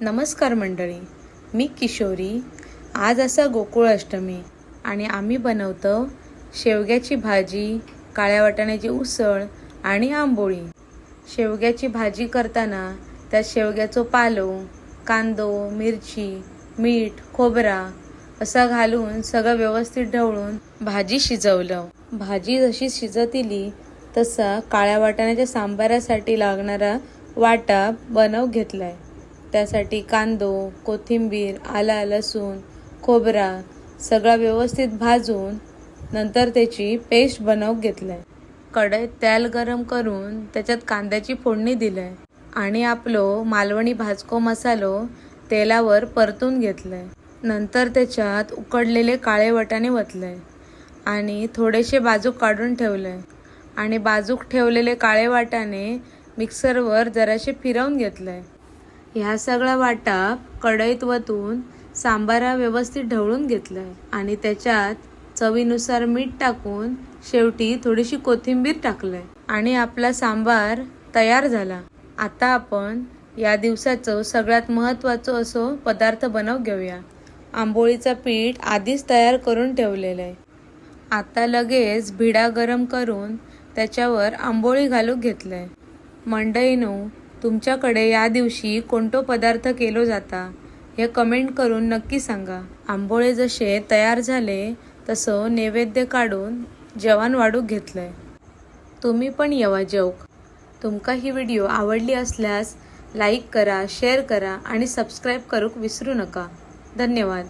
नमस्कार मंडळी मी किशोरी. आज असा गोकुळ अष्टमी आणि आम्ही बनवतो शेवग्याची भाजी काळ्या वाटाण्याची उसळ आणि आंबोळी. शेवग्याची भाजी करताना त्यात शेवग्याचो पालो कांदो मिरची मीठ खोबरा असा घालून सगळं व्यवस्थित ढवळून भाजी शिजवलं. भाजी जशी शिजत इली तसा काळ्या वाटाण्याच्या सांबारासाठी लागणारा वाटा बनव घेतलाय. त्यासाठी कांदो कोथिंबीर आला लसूण खोबरा सगळा व्यवस्थित भाजून नंतर त्याची पेस्ट बनवून घेतलंय. कढईत तेल गरम करून त्याच्यात कांद्याची फोडणी दिलाय आणि आपलो मालवणी भाजको मसालो तेलावर परतून घेतलंय. नंतर त्याच्यात उकडलेले काळे वटाणे वतले आणि थोडेसे बाजूक काढून ठेवले आणि बाजूक ठेवलेले काळे वाटाणे मिक्सरवर जराशे फिरवून घेतलंय. ह्या सगळा वाटा कढईत वतून सांबारा व्यवस्थित ढवळून घेतलाय. आणि त्याच्यात चवीनुसार मीठ टाकून शेवटी थोडीशी कोथिंबीर टाकलंय. आणि आपला सांबार तयार झाला. आता आपण या दिवसाचं सगळ्यात महत्त्वाचं असो पदार्थ बनव घेऊया. आंबोळीचं पीठ आधीच तयार करून ठेवलेलं आहे. आता लगेच भिडा गरम करून त्याच्यावर आंबोळी घालून घेतलंय. मंडईनो तुमच्याकडे या दिवशी कोणतो पदार्थ केलो जाता हे कमेंट करून नक्की सांगा. आंबोळे जसे तयार झाले तसं नैवेद्य काढून जेवण वाढूक घेतलंय. तुम्ही पण येवा जेवक. तुमका ही व्हिडिओ आवडली असल्यास लाईक करा शेअर करा आणि सबस्क्राईब करूक विसरू नका. धन्यवाद.